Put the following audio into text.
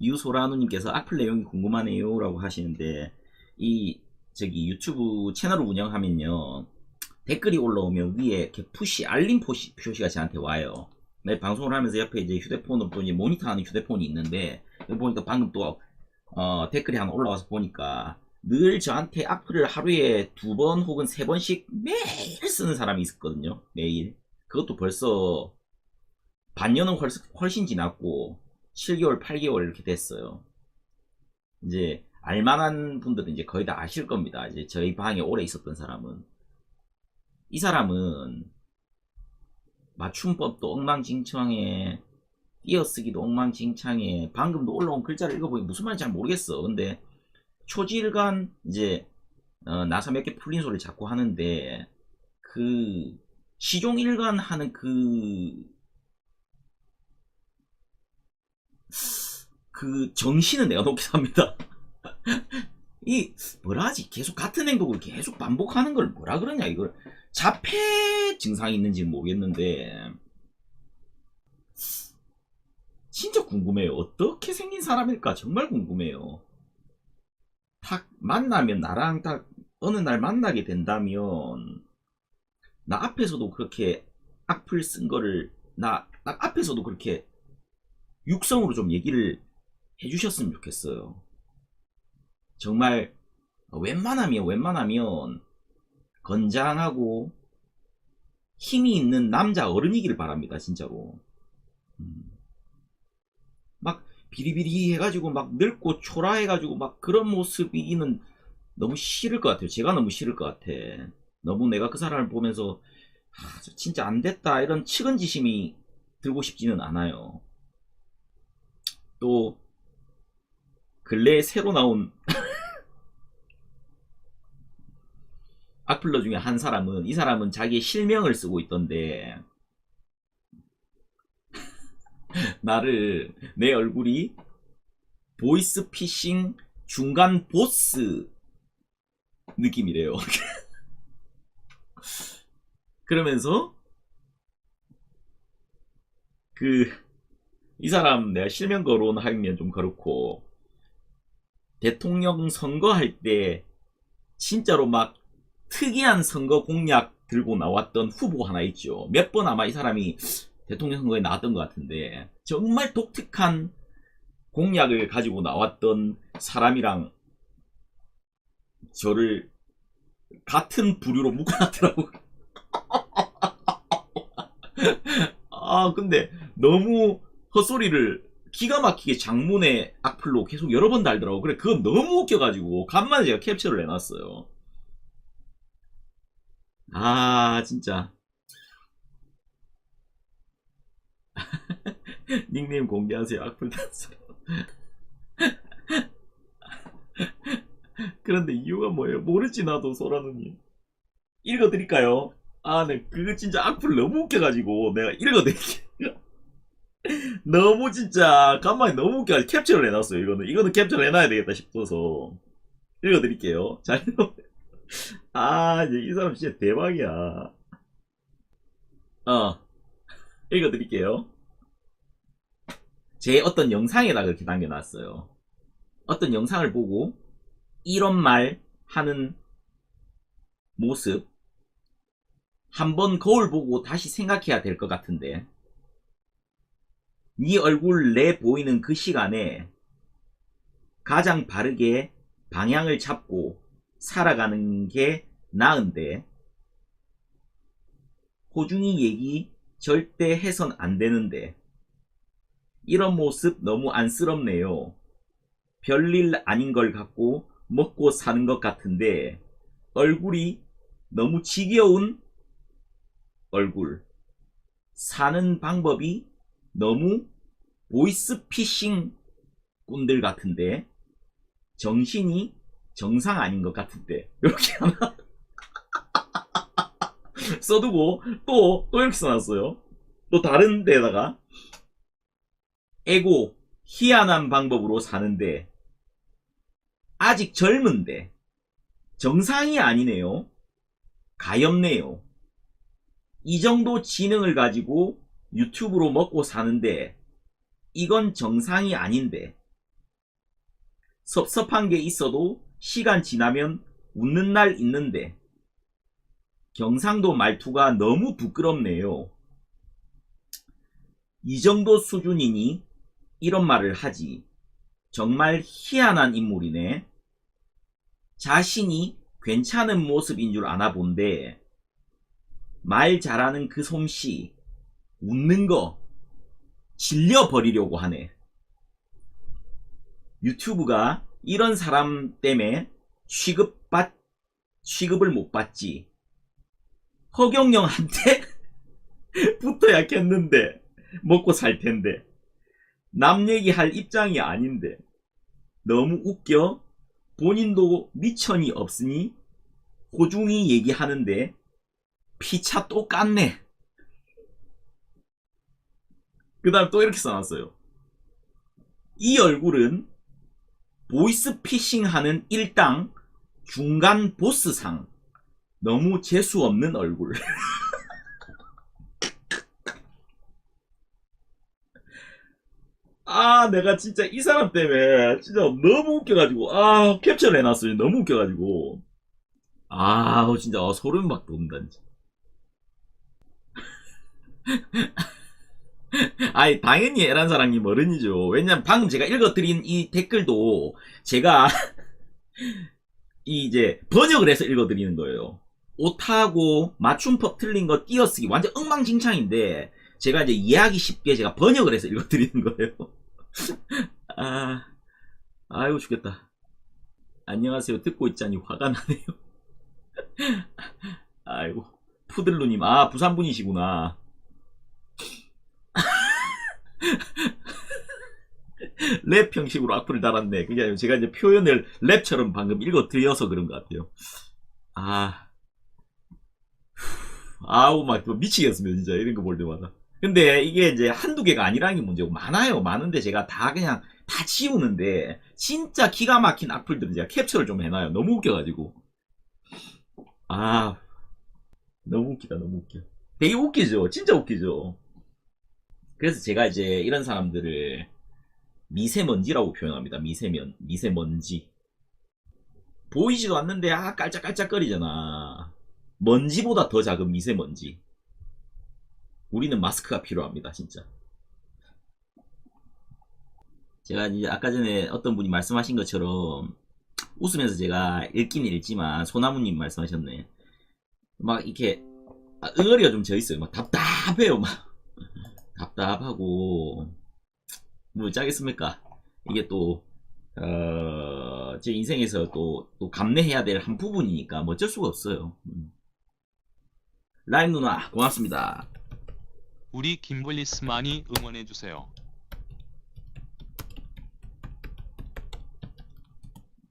유소라누님께서 악플 내용이 궁금하네요라고 하시는데 이 저기 유튜브 채널을 운영하면요 댓글이 올라오면 위에 이렇게 푸시 알림 표시, 표시가 저한테 와요. 내 방송을 하면서 옆에 이제 휴대폰으로 또 이제 모니터하는 휴대폰이 있는데 보니까 방금 또 어, 댓글이 하나 올라와서 보니까 늘 저한테 악플을 하루에 두 번 혹은 세 번씩 매일 쓰는 사람이 있었거든요. 매일. 그것도 벌써 반년은 훨씬, 훨씬 지났고 7개월, 8개월 이렇게 됐어요. 이제 알만한 분들은 이제 거의 다 아실 겁니다. 이제 저희 방에 오래 있었던 사람은 이 사람은 맞춤법도 엉망진창에 띄어쓰기도 엉망진창에 방금도 올라온 글자를 읽어보니 무슨 말인지 잘 모르겠어. 근데 초질간 이제 어, 나사 몇 개 풀린 소리를 자꾸 하는데 그 시종일관 하는 그 그 정신은 내가 놓기 삽니다. 이 뭐라 하지? 계속 같은 행동을 계속 반복하는 걸 뭐라 그러냐 이걸 자폐 증상이 있는지는 모르겠는데 진짜 궁금해요. 어떻게 생긴 사람일까 정말 궁금해요. 딱 만나면 나랑 딱 어느 날 만나게 된다면 나 앞에서도 그렇게 악플 쓴 거를 나, 나 앞에서도 그렇게 육성으로 좀 얘기를 해주셨으면 좋겠어요. 정말 웬만하면 웬만하면 건장하고 힘이 있는 남자 어른이길 바랍니다 진짜로 음. 막 비리비리 해가지고 막 늙고 초라해가지고 막 그런 모습이기는 너무 싫을 것 같아요 제가 너무 싫을 것 같아 너무 내가 그 사람을 보면서 아, 저 진짜 안 됐다 이런 측은지심이 들고 싶지는 않아요 또 근래에 새로 나온 악플러 중에 한 사람은 이 사람은 자기의 실명을 쓰고 있던데 나를 내 얼굴이 보이스 피싱 중간 보스 느낌이래요. 그러면서 그 이 사람 내가 실명 거론하면 좀 그렇고 대통령 선거할 때 진짜로 막 특이한 선거 공약 들고 나왔던 후보 하나 있죠. 몇 번 아마 이 사람이 대통령 선거에 나왔던 것 같은데 정말 독특한 공약을 가지고 나왔던 사람이랑 저를 같은 부류로 묶어놨더라고. 아 근데 너무 헛소리를 기가 막히게 장문의 악플로 계속 여러 번 달더라고. 그래 그건 너무 웃겨가지고 간만에 제가 캡처를 해놨어요. 아, 진짜. 닉네임 공개하세요. 악플 단서. 그런데 이유가 뭐예요? 모르지 나도 소라누님. 읽어드릴까요? 아, 네, 그거 진짜 악플 너무 웃겨가지고 내가 읽어드릴게요. 너무 진짜 간만에 너무 웃겨가지고 캡처를 해놨어요. 이거는 이거는 캡처를 해놔야 되겠다 싶어서 읽어드릴게요. 잘 읽어. 아, 이제 이 사람 진짜 대박이야. 어, 읽어드릴게요. 제 어떤 영상에다 그렇게 남겨놨어요. 어떤 영상을 보고 이런 말 하는 모습 한번 거울 보고 다시 생각해야 될 것 같은데 네 얼굴 내 보이는 그 시간에 가장 바르게 방향을 잡고 살아가는 게 나은데 호중이 얘기 절대 해선 안 되는데 이런 모습 너무 안쓰럽네요. 별일 아닌 걸 갖고 먹고 사는 것 같은데 얼굴이 너무 지겨운 얼굴 사는 방법이 너무 보이스피싱 꾼들 같은데 정신이 정상 아닌 것 같은데. 이렇게 하나? 써두고 또또 이렇게 써놨어요. 또 다른 데다가. 에고 희한한 방법으로 사는데. 아직 젊은데. 정상이 아니네요. 가엾네요. 이 정도 지능을 가지고 유튜브로 먹고 사는데 이건 정상이 아닌데 섭섭한 게 있어도 시간 지나면 웃는 날 있는데 경상도 말투가 너무 부끄럽네요. 이 정도 수준이니 이런 말을 하지. 정말 희한한 인물이네. 자신이 괜찮은 모습인 줄 아나 본데 말 잘하는 그 솜씨 웃는 거 질려버리려고 하네. 유튜브가 이런 사람 때문에 취급받, 취급을 못 받지. 허경영한테 붙어야겠는데, 먹고 살 텐데. 남 얘기할 입장이 아닌데. 너무 웃겨? 본인도 미천이 없으니 호중이 얘기하는데 피차 똑같네. 그 다음 또 이렇게 써놨어요. 이 얼굴은 보이스피싱하는 일당 중간 보스상. 너무 재수 없는 얼굴. 아, 내가 진짜 이 사람 때문에 진짜 너무 웃겨가지고, 아, 캡처를 해놨어요. 너무 웃겨가지고. 아, 진짜 아, 소름 막 돋는다, 진짜. 아이, 당연히 에란 사랑님 어른이죠. 왜냐면 방금 제가 읽어드린 이 댓글도 제가 이 이제 번역을 해서 읽어드리는 거예요. 오타고 맞춤법 틀린 거 띄어쓰기 완전 엉망진창인데 제가 이제 이해하기 쉽게 제가 번역을 해서 읽어드리는 거예요. 아, 아이고 죽겠다. 안녕하세요. 듣고 있자니 화가 나네요. 아이고 푸들루님, 아 부산 분이시구나. 랩 형식으로 악플을 달았네. 아니라 제가 이제 표현을 랩처럼 방금 읽어드려서 그런 것 같아요. 아. 아우, 막 미치겠습니다. 진짜 이런 거 볼 때마다. 근데 이게 이제 한두 개가 아니라는 게 문제고 많아요. 많은데 제가 다 그냥 다 치우는데 진짜 기가 막힌 악플들은 제가 캡처를 좀 해놔요. 너무 웃겨가지고. 아. 너무 웃기다. 너무 웃겨. 되게 웃기죠. 진짜 웃기죠. 그래서 제가 이제 이런 사람들을 미세먼지라고 표현합니다. 미세면, 미세먼지. 보이지도 않는데, 아, 깔짝깔짝거리잖아. 먼지보다 더 작은 미세먼지. 우리는 마스크가 필요합니다, 진짜. 제가 이제 아까 전에 어떤 분이 말씀하신 것처럼, 웃으면서 제가 읽긴 읽지만, 소나무님 말씀하셨네. 막 이렇게, 아, 응어리가 좀 져 있어요. 막 답답해요, 막. 답답하고, 뭐 짜겠습니까? 이게 또, 어, 제 인생에서 또, 또 감내해야 될 한 부분이니까 뭐 어쩔 수가 없어요. 음. 라임 누나, 고맙습니다. 우리 김블리스만이 응원해주세요.